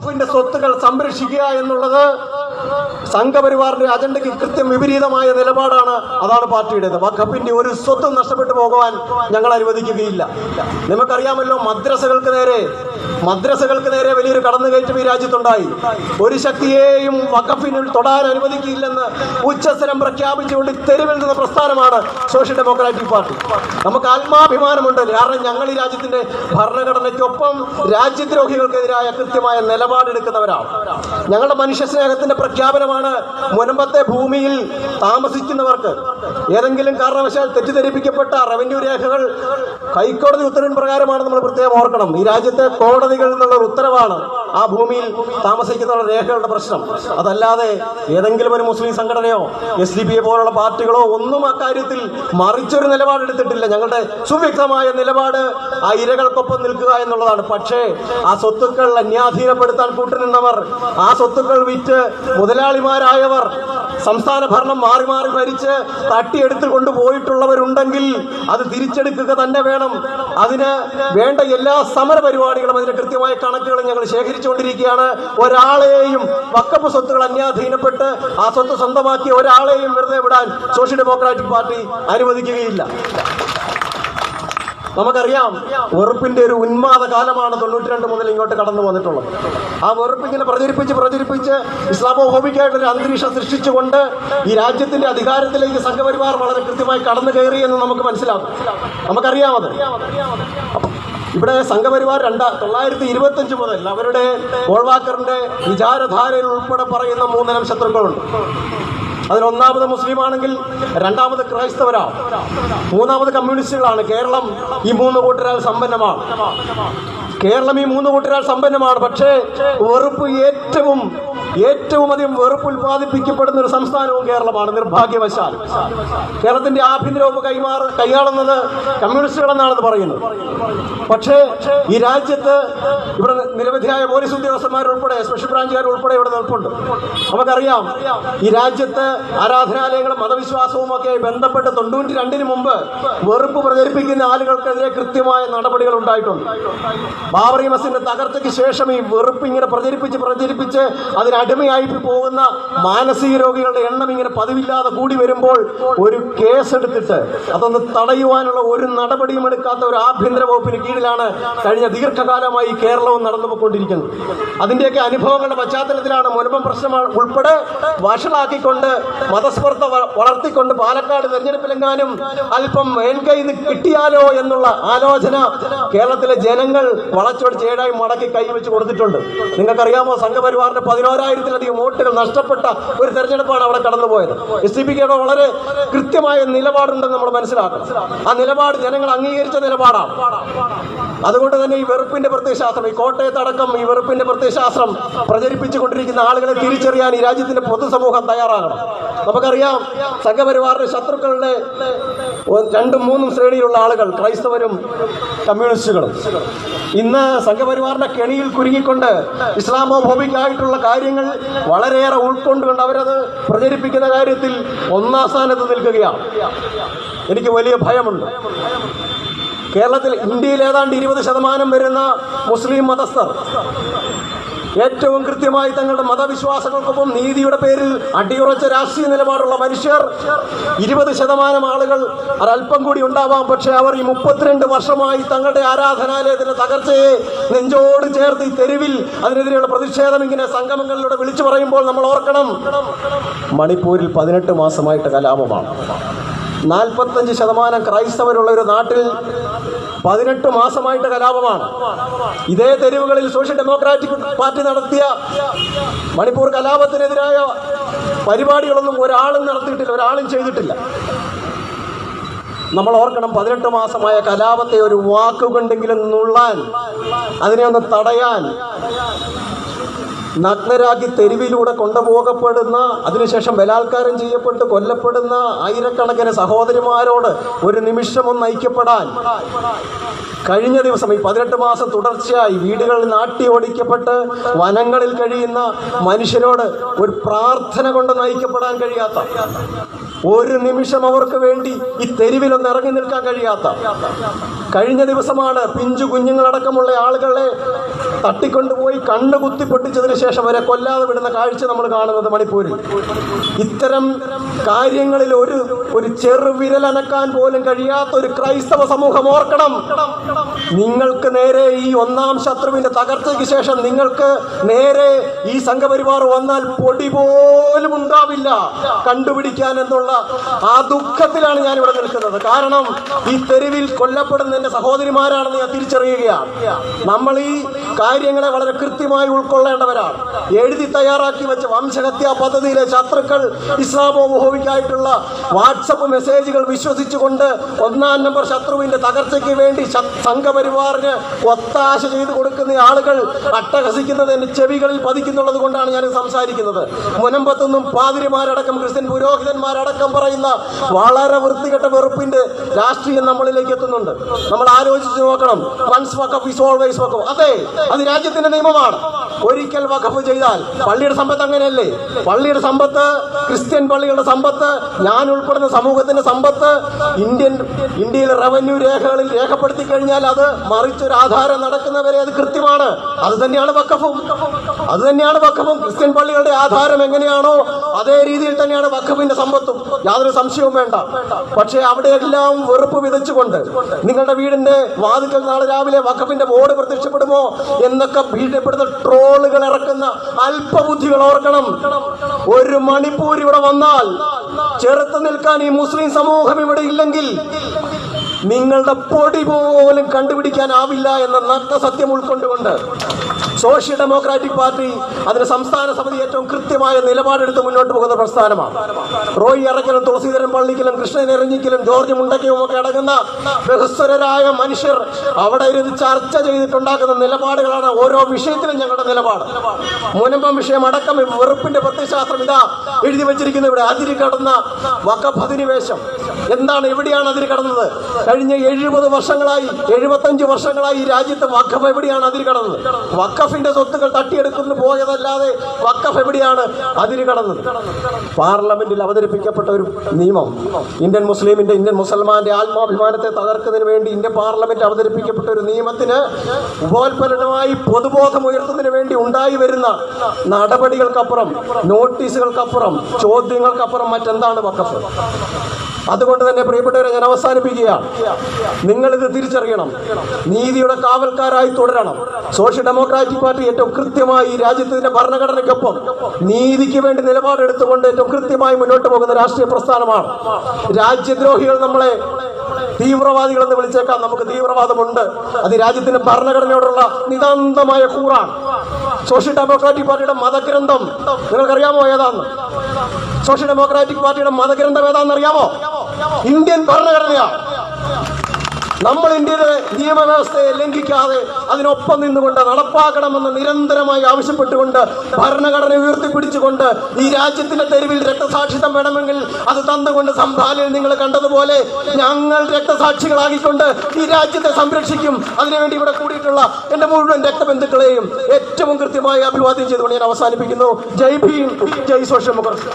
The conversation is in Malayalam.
വഖഫിന്റെ സ്വത്തുകൾ സംരക്ഷിക്കുക എന്നുള്ളത് സംഘപരിവാറിന്റെ അജണ്ടയ്ക്ക് കൃത്യം വിപരീതമായ നിലപാടാണ് അതാണ് പാർട്ടിയുടേത്. വഖഫിന്റെ ഒരു സ്വത്തും നഷ്ടപ്പെട്ടു പോകുവാൻ ഞങ്ങൾ അനുവദിക്കുകയില്ല. നിങ്ങൾക്കറിയാമല്ലോ മദ്രസകൾക്ക് നേരെ മദ്രസകൾക്ക് നേരെ വലിയൊരു കടന്നുകയറ്റം ഈ രാജ്യത്തുണ്ടായി. ഒരു ശക്തിയെയും വക്കഫിനിൽ തൊടാൻ അനുവദിക്കില്ലെന്ന് ഉച്ചസ്ഥലം പ്രഖ്യാപിച്ചുകൊണ്ട് തെരുവിൽ നിന്ന പ്രസ്ഥാനമാണ് സോഷ്യൽ ഡെമോക്രാറ്റിക് പാർട്ടി. നമുക്ക് ആത്മാഭിമാനമുണ്ട്. കാരണം ഞങ്ങൾ ഈ രാജ്യത്തിന്റെ ഭരണഘടനയ്ക്കൊപ്പം രാജ്യദ്രോഹികൾക്കെതിരായ കൃത്യമായ നിലപാടെടുക്കുന്നവരാണ്. ഞങ്ങളുടെ മനുഷ്യ സ്നേഹത്തിന്റെ പ്രഖ്യാപനമാണ് മുനമ്പത്തെ ഭൂമിയിൽ താമസിക്കുന്നവർക്ക് ഏതെങ്കിലും കാരണവശാൽ തെറ്റിദ്ധരിപ്പിക്കപ്പെട്ട റവന്യൂ രേഖകൾ ഹൈക്കോടതി ഉത്തരവിൻ പ്രകാരമാണ് നമ്മൾ പ്രത്യേകം ഓർക്കണം. ഈ രാജ്യത്തെ കോടതികളിൽ നിന്നുള്ള ഒരു ഉത്തരവാണ് ആ ഭൂമിയിൽ താമസിക്കുന്ന രേഖകളുടെ പ്രശ്നം. അതല്ലാതെ ഏതെങ്കിലും ഒരു മുസ്ലിം സംഘടനയോ എസ് ഡി പി പോലുള്ള പാർട്ടികളോ ഒന്നും അക്കാര്യത്തിൽ മറിച്ചൊരു നിലപാടെടുത്തിട്ടില്ല ഞങ്ങളുടെ സുവ്യക്തമായ നിലപാട് ആ ഇരകൾക്കൊപ്പം നിൽക്കുക എന്നുള്ളതാണ്. പക്ഷേ ആ സ്വത്തുക്കൾ അന്യാധീനപ്പെടുത്താൻ കൂട്ടുനിന്നവർ ആ സ്വത്തുക്കൾ വിറ്റ് മുതലാളിമാരായവർ സംസ്ഥാന ഭരണം മാറി മാറി ഭരിച്ച് തട്ടിയെടുത്ത് കൊണ്ടുപോയിട്ടുള്ളവരുണ്ടെങ്കിൽ അത് തിരിച്ചെടുക്കുക തന്നെ വേണം. അതിന് വേണ്ട എല്ലാ സമര പരിപാടികളും അതിന് കൃത്യമായ കണക്കുകളും ഞങ്ങൾ ശേഖരിച്ചുകൊണ്ടിരിക്കുകയാണ്. ഒരാളെയും വക്കപ്പ് സ്വത്തുകൾ അന്യാധീനപ്പെട്ട് ആ സ്വത്ത് സ്വന്തമാക്കിയ ഒരാളെയും വെറുതെ വിടാൻ സോഷ്യൽ ഡെമോക്രാറ്റിക് പാർട്ടി അനുവദിക്കുകയില്ല. നമുക്കറിയാം വെറുപ്പിന്റെ ഒരു ഉന്മാദ കാലമാണ് തൊണ്ണൂറ്റി രണ്ട് മുതൽ ഇങ്ങോട്ട് കടന്നു വന്നിട്ടുള്ളത്. ആ വെറുപ്പ് ഇങ്ങനെ പ്രചരിപ്പിച്ച് പ്രചരിപ്പിച്ച് ഇസ്ലാമോഫോബിക്കായിട്ടൊരു അന്തരീക്ഷം സൃഷ്ടിച്ചുകൊണ്ട് ഈ രാജ്യത്തിന്റെ അധികാരത്തിലേക്ക് സംഘപരിവാർ വളരെ കൃത്യമായി കടന്നു കയറി എന്ന് നമുക്ക് മനസ്സിലാക്കും നമുക്കറിയാമത് ഇവിടെ സംഘപരിവാർ രണ്ടാ തൊള്ളായിരത്തി ഇരുപത്തഞ്ച് മുതൽ അവരുടെ ഗോൾവാക്കറിന്റെ വിചാരധാരയിൽ ഉൾപ്പെടെ പറയുന്ന മൂന്നിനം ശത്രുക്കളുണ്ട് അതിൽ ഒന്നാമത് മുസ്ലിമാണെങ്കിൽ രണ്ടാമത് ക്രൈസ്തവരാണ് മൂന്നാമത് കമ്മ്യൂണിസ്റ്റുകളാണ്. കേരളം ഈ മൂന്ന് കൂട്ടരാൽ സമ്പന്നമാണ്. കേരളം ഈ മൂന്ന് കൂട്ടരാൽ സമ്പന്നമാണ്. പക്ഷേ വെറുപ്പ് ഏറ്റവും ഏറ്റവും അധികം വെറുപ്പ് ഉൽപ്പാദിപ്പിക്കപ്പെടുന്ന ഒരു സംസ്ഥാനവും കേരളമാണ്. നിർഭാഗ്യവശാൽ. കേരളത്തിന്റെ ആഭ്യന്തര വകുപ്പ് കൈമാറ കൈയാളുന്നത് കമ്മ്യൂണിസ്റ്റുകളെന്നാണെന്ന് പറയുന്നത് പക്ഷേ ഈ രാജ്യത്ത് ഇവിടെ നിരവധിയായ പോലീസ് ഉദ്യോഗസ്ഥന്മാരുൾപ്പെടെ സ്പെഷ്യൽ ബ്രാഞ്ചുകാർ ഉൾപ്പെടെ ഇവിടെ നിൽപ്പുണ്ട്. നമുക്കറിയാം ഈ രാജ്യത്ത് ആരാധനാലയങ്ങളും മതവിശ്വാസവും ഒക്കെ ബന്ധപ്പെട്ട് തൊണ്ണൂറ്റി രണ്ടിന് മുമ്പ് വെറുപ്പ് പ്രചരിപ്പിക്കുന്ന ആളുകൾക്കെതിരെ കൃത്യമായ നടപടികൾ ഉണ്ടായിട്ടുണ്ട്. ബാബറി മസിന്റെ തകർച്ചയ്ക്ക് ശേഷം ഈ വെറുപ്പ് ഇങ്ങനെ പ്രചരിപ്പിച്ച് പ്രചരിപ്പിച്ച് അതിനടിമയായി പോകുന്ന മാനസിക രോഗികളുടെ എണ്ണം ഇങ്ങനെ പതിവില്ലാതെ കൂടി വരുമ്പോൾ ഒരു കേസ് എടുത്തിട്ട് അതൊന്ന് തടയുവാനുള്ള ഒരു നടപടിയും എടുക്കാത്ത ഒരു ആഭ്യന്തര വകുപ്പിന് കീഴിലാണ് കഴിഞ്ഞ ദീർഘകാലമായി കേരളവും നടന്നു പോയിക്കൊണ്ടിരിക്കുന്നത് അതിന്റെയൊക്കെ അനുഭവങ്ങളുടെ പശ്ചാത്തലത്തിലാണ് മുൻപം പ്രശ്നം ഉൾപ്പെടെ വഷളാക്കിക്കൊണ്ട് മതസ്പർദ്ധ വളർത്തിക്കൊണ്ട് പാലക്കാട് തെരഞ്ഞെടുപ്പിലെങ്ങാനും അല്പം മേൽകൈ കിട്ടിയാലോ എന്നുള്ള ആലോചന കേരളത്തിലെ ജനങ്ങൾ വളച്ചൊടിച്ച് ഏഴായി മടക്കി കൈവച്ച് കൊടുത്തിട്ടുണ്ട്. നിങ്ങൾക്കറിയാമോ സംഘപരിവാറിന്റെ പതിനോരായിരത്തിലധികം വോട്ടുകൾ നഷ്ടപ്പെട്ട ഒരു തെരഞ്ഞെടുപ്പാണ് അവിടെ കടന്നുപോയത്. എസ് ഡി പിക്ക് വളരെ കൃത്യമായ നിലപാടുണ്ടെന്ന് നമ്മൾ മനസ്സിലാക്കണം. ആ നിലപാട് ജനങ്ങൾ അംഗീകരിച്ച നിലപാടാണ്. അതുകൊണ്ട് തന്നെ ഈ വെറുപ്പിന്റെ പ്രത്യയശാസ്ത്രം ഈ കോട്ടയത്തടക്കം ഈ വെറുപ്പിന്റെ പ്രത്യയശാസ്ത്രം പ്രചരിപ്പിച്ചുകൊണ്ടിരിക്കുന്ന ആളുകളെ തിരിച്ചറിയാൻ ഈ രാജ്യത്തിന്റെ പൊതുസമൂഹം തയ്യാറാകണം. നമുക്കറിയാം സംഘപരിവാറിന്റെ ശത്രുക്കളുടെ രണ്ടും മൂന്നും ശ്രേണിയിലുള്ള ആളുകൾ ക്രൈസ്തവരും കമ്മ്യൂണിസ്റ്റുകളും. ഇന്ന് സംഘപരിവാറിന്റെ കെണിയിൽ കുരുങ്ങിക്കൊണ്ട് ഇസ്ലാമോഫോബിക്കായിട്ടുള്ള കാര്യങ്ങൾ വളരെയേറെ ഉൾക്കൊണ്ടുകൊണ്ട് അവരത് പ്രചരിപ്പിക്കുന്ന കാര്യത്തിൽ ഒന്നാം സ്ഥാനത്ത് നിൽക്കുകയാണ്. എനിക്ക് വലിയ ഭയമുണ്ട്. കേരളത്തിൽ ഇന്ത്യയിൽ ഏതാണ്ട് ഇരുപത് ശതമാനം വരുന്ന മുസ്ലിം മതസ്ഥർ ഏറ്റവും കൃത്യമായി തങ്ങളുടെ മതവിശ്വാസങ്ങൾക്കൊപ്പം നീതിയുടെ പേരിൽ അടിയുറച്ച രാഷ്ട്രീയ നിലപാടുള്ള മനുഷ്യർ. ഇരുപത് ശതമാനം ആളുകൾ ഒരല്പം കൂടി ഉണ്ടാവാം. പക്ഷേ അവർ ഈ മുപ്പത്തിരണ്ട് വർഷമായി തങ്ങളുടെ ആരാധനാലയത്തിന്റെ തകർച്ചയെ നെഞ്ചോട് ചേർത്ത് ഈ തെരുവിൽ അതിനെതിരെയുള്ള പ്രതിഷേധം ഇങ്ങനെ സംഗമങ്ങളിലൂടെ വിളിച്ചു പറയുമ്പോൾ നമ്മൾ ഓർക്കണം മണിപ്പൂരിൽ പതിനെട്ട് മാസമായിട്ട് കലാപമാണ്. നാൽപ്പത്തഞ്ച് ശതമാനം ക്രൈസ്തവരുള്ള ഒരു നാട്ടിൽ പതിനെട്ട് മാസമായിട്ട് കലാപമാണ്. ഇതേ തെരുവുകളിൽ സോഷ്യൽ ഡെമോക്രാറ്റിക് പാർട്ടി നടത്തിയ മണിപ്പൂർ കലാപത്തിനെതിരായ പരിപാടികളൊന്നും ഒരാളും നടത്തിയിട്ടില്ല ഒരാളും ചെയ്തിട്ടില്ല. നമ്മൾ ഓർക്കണം പതിനെട്ട് മാസമായ കലാപത്തെ ഒരു വാക്കുകൊണ്ടെങ്കിലും നുള്ളാൻ അതിനെ ഒന്ന് തടയാൻ നഗ്നരാക്കി തെരുവിലൂടെ കൊണ്ടുപോകപ്പെടുന്ന അതിനുശേഷം ബലാത്കാരം ചെയ്യപ്പെട്ട് കൊല്ലപ്പെടുന്ന ആയിരക്കണക്കിന് സഹോദരിമാരോട് ഒരു നിമിഷം ഒന്ന് ഐക്യപ്പെടാൻ കഴിഞ്ഞ ദിവസം ഈ പതിനെട്ട് മാസം തുടർച്ചയായി വീടുകളിൽ നാട്ടി ഓടിക്കപ്പെട്ട് വനങ്ങളിൽ കഴിയുന്ന മനുഷ്യരോട് ഒരു പ്രാർത്ഥന കൊണ്ട് നയിക്കപ്പെടാൻ കഴിയാത്ത ഒരു നിമിഷം അവർക്ക് വേണ്ടി ഈ തെരുവിലൊന്ന് ഇറങ്ങി നിൽക്കാൻ കഴിയാത്ത കഴിഞ്ഞ ദിവസമാണ് പിഞ്ചു കുഞ്ഞുങ്ങളടക്കമുള്ള ആളുകളെ തട്ടിക്കൊണ്ടുപോയി കണ്ണ് കുത്തി പൊട്ടിച്ചതിന് ശേഷം വരെ കൊല്ലാതെ വിടുന്ന കാഴ്ച നമ്മൾ കാണുന്നത് മണിപ്പൂരിൽ. ഇത്തരം കാര്യങ്ങളിൽ ഒരു ഒരു ചെറുവിരലനക്കാൻ പോലും കഴിയാത്ത ഒരു ക്രൈസ്തവ സമൂഹം ഓർക്കണം. നിങ്ങൾക്ക് നേരെ ഈ ഒന്നാം ശത്രുവിന്റെ തകർച്ചയ്ക്ക് ശേഷം നിങ്ങൾക്ക് നേരെ ഈ സംഘപരിവാർ വന്നാൽ പൊടി പോലും ഉണ്ടാവില്ല. കണ്ടുപിടിക്കാൻ എന്നുള്ള ആ ദുഃഖത്തിലാണ് ഞാൻ ഇവിടെ നിൽക്കുന്നത്. കാരണം ഈ തെരുവിൽ കൊല്ലപ്പെടുന്ന എന്റെ സഹോദരിമാരാണെന്ന് ഞാൻ തിരിച്ചറിയുകയാണ്. നമ്മൾ ഈ കാര്യങ്ങളെ വളരെ കൃത്യമായി ഉൾക്കൊള്ളേണ്ടവരാണ്. എഴുതി തയ്യാറാക്കി വെച്ച വംശഹത്യാ പദ്ധതിയിലെ ശത്രുക്കൾ ഇസ്ലാമോമോഹിക്കായിട്ടുള്ള വാട്സപ്പ് മെസ്സേജുകൾ വിശ്വസിച്ചുകൊണ്ട് ഒന്നാം നമ്പർ ശത്രുവിന്റെ തകർച്ചയ്ക്ക് വേണ്ടി സംഘപരിവാറിന് ഒത്താശ ചെയ്തു കൊടുക്കുന്ന ആളുകൾ അട്ടഹസിക്കുന്നത് എന്റെ ചെവികളിൽ പതിക്കുന്നുള്ളത് കൊണ്ടാണ് ഞാൻ സംസാരിക്കുന്നത്. മുനമ്പത്തുനിന്നും പാതിരിമാരടക്കം ക്രിസ്ത്യൻ പുരോഹിതന്മാരടക്കം പറയുന്ന വളരെ വൃത്തികെട്ട വെറുപ്പിന്റെ രാഷ്ട്രീയം നമ്മളിലേക്ക് എത്തുന്നുണ്ട്. നമ്മൾ ആലോചിച്ച് നോക്കണം. Once waqf is always waqf അതെ അത് രാജ്യത്തിന്റെ നിയമമാണ്. ഒരിക്കൽ വഖഫ് ചെയ്താൽ പള്ളിയുടെ സമ്പത്ത് അങ്ങനെയല്ലേ? പള്ളിയുടെ സമ്പത്ത് ക്രിസ്ത്യൻ പള്ളികളുടെ സമ്പത്ത് ഞാൻ ഉൾപ്പെടുന്ന സമൂഹത്തിന്റെ സമ്പത്ത് ഇന്ത്യൻ ഇന്ത്യയിലെ റവന്യൂ രേഖകളിൽ രേഖപ്പെടുത്തി കഴിഞ്ഞാൽ അത് മറിച്ചൊരു ആധാരം നടക്കുന്നവരെ അത് കൃത്യമാണ്. അത് തന്നെയാണ് വക്കഫും അത് തന്നെയാണ് വക്കഫും ക്രിസ്ത്യൻ പള്ളികളുടെ ആധാരം എങ്ങനെയാണോ അതേ രീതിയിൽ തന്നെയാണ് വക്കഫിന്റെ സമ്പത്തും. യാതൊരു സംശയവും വേണ്ട. പക്ഷേ അവിടെയെല്ലാം വെറുപ്പ് വിതച്ചുകൊണ്ട് നിങ്ങളുടെ വീടിന്റെ വാതിക്കൽ നാളെ രാവിലെ വക്കഫിന്റെ ബോർഡ് പ്രത്യക്ഷപ്പെടുമോ എന്നൊക്കെ ഭീഷണിപ്പെടുന്ന ട്രോളുകൾ ഇറക്കുന്ന അല്പബുദ്ധികൾ ഓർക്കണം. ഒരു മണിപ്പൂർ ഇവിടെ വന്നാൽ ചെറുത്ത് നിൽക്കാൻ ഈ മുസ്ലിം സമൂഹം ഇവിടെ ഇല്ലെങ്കിൽ നിങ്ങളുടെ പൊടി പോലും കണ്ടുപിടിക്കാനാവില്ല എന്ന നഗ്ന സത്യം ഉൾക്കൊണ്ടുകൊണ്ട് സോഷ്യൽ ഡെമോക്രാറ്റിക് പാർട്ടി അതിന് സംസ്ഥാന സമിതി ഏറ്റവും കൃത്യമായ നിലപാടെടുത്ത് മുന്നോട്ട് പോകുന്ന പ്രസ്ഥാനമാണ്. റോയി ഇറക്കലും തുളസീധരൻ പള്ളിക്കലും കൃഷ്ണൻ എറിഞ്ഞിക്കലും ജോർജ് മുണ്ടക്കയും ഒക്കെ അടങ്ങുന്ന ബഹുസ്വരരായ മനുഷ്യർ അവിടെ ഇരുന്ന് ചർച്ച ചെയ്തിട്ടുണ്ടാക്കുന്ന നിലപാടുകളാണ് ഓരോ വിഷയത്തിലും ഞങ്ങളുടെ നിലപാട്. മുനമ്പം വിഷയം അടക്കം വെറുപ്പിന്റെ പ്രത്യശാസ്ത്രം ഇതാ എഴുതി വെച്ചിരിക്കുന്ന ഇവിടെ. അതിരി കടന്ന വകഭതിനിവേശം. എന്താണ് എവിടെയാണ് അതിരി കടന്നത് കഴിഞ്ഞ എഴുപത് വർഷങ്ങളായി എഴുപത്തഞ്ച് വർഷങ്ങളായി രാജ്യത്ത് വഖഫ് എവിടെയാണ് അതിരി കടന്നത്? വഖഫിന്റെ സ്വത്തുക്കൾ തട്ടിയെടുക്കുന്നു പോയതല്ലാതെ വഖഫ് എവിടെയാണ് അതിരി കടന്നത്? പാർലമെന്റിൽ അവതരിപ്പിക്കപ്പെട്ട ഒരു നിയമം ഇന്ത്യൻ മുസ്ലിമിന്റെ ഇന്ത്യൻ മുസൽമാന്റെ ആത്മാഭിമാനത്തെ തകർക്കുന്നതിന് വേണ്ടി ഇന്ത്യൻ പാർലമെന്റ് അവതരിപ്പിക്കപ്പെട്ട ഒരു നിയമത്തിന് ഉപോത്പന്നമായി പൊതുബോധം ഉയർത്തുന്നതിന് വേണ്ടി ഉണ്ടായി വരുന്ന നടപടികൾക്കപ്പുറം നോട്ടീസുകൾക്കപ്പുറം ചോദ്യങ്ങൾക്കപ്പുറം മറ്റെന്താണ് വഖഫ്? അതുകൊണ്ട് തന്നെ പ്രിയപ്പെട്ടവരെ ഞാൻ അവസാനിപ്പിക്കുകയാണ്. നിങ്ങൾ ഇത് തിരിച്ചറിയണം. നീതിയുടെ കാവൽക്കാരായി തുടരണം. സോഷ്യൽ ഡെമോക്രാറ്റിക് പാർട്ടി ഏറ്റവും കൃത്യമായി രാജ്യത്തിന്റെ ഭരണഘടനയ്ക്കൊപ്പം നീതിക്ക് വേണ്ടി നിലപാടെടുത്തുകൊണ്ട് ഏറ്റവും കൃത്യമായി മുന്നോട്ട് പോകുന്ന രാഷ്ട്രീയ പ്രസ്ഥാനമാണ്. രാജ്യദ്രോഹികൾ നമ്മളെ തീവ്രവാദികളെന്ന് വിളിച്ചേക്കാം. നമുക്ക് തീവ്രവാദമുണ്ട്. അത് രാജ്യത്തിന്റെ ഭരണഘടനയോടുള്ള നിതാന്തമായ കൂറാണ്. സോഷ്യൽ ഡെമോക്രാറ്റിക് പാർട്ടിയുടെ മതഗ്രന്ഥം. നിങ്ങൾക്കറിയാമോ ഏതാന്ന്? സോഷ്യൽ ഡെമോക്രാറ്റിക് പാർട്ടിയുടെ മതഗ്രന്ഥം ഏതാണെന്ന് അറിയാമോ? ഇന്ത്യൻ ഭരണഘടനയാണ് നമ്മൾ ഇന്ത്യയുടെ നിയമവ്യവസ്ഥയെ ലംഘിക്കാതെ അതിനൊപ്പം നിന്നുകൊണ്ട് നടപ്പാക്കണമെന്ന് നിരന്തരമായി ആവശ്യപ്പെട്ടുകൊണ്ട് ഭരണഘടന ഉയർത്തിപ്പിടിച്ചുകൊണ്ട് ഈ രാജ്യത്തിന്റെ തെരുവിൽ രക്തസാക്ഷിത്വം വേണമെങ്കിൽ അത് തന്നുകൊണ്ട് സംഭാലയിൽ നിങ്ങൾ കണ്ടതുപോലെ ഞങ്ങൾ രക്തസാക്ഷികളാക്കിക്കൊണ്ട് ഈ രാജ്യത്തെ സംരക്ഷിക്കും. അതിനുവേണ്ടി ഇവിടെ കൂടിയിട്ടുള്ള എന്റെ മുഴുവൻ രക്തബന്ധുക്കളെയും ഏറ്റവും കൃത്യമായി അഭിവാദ്യം ചെയ്തുകൊണ്ട് ഞാൻ അവസാനിപ്പിക്കുന്നു. Jai Bhim Jai social democracy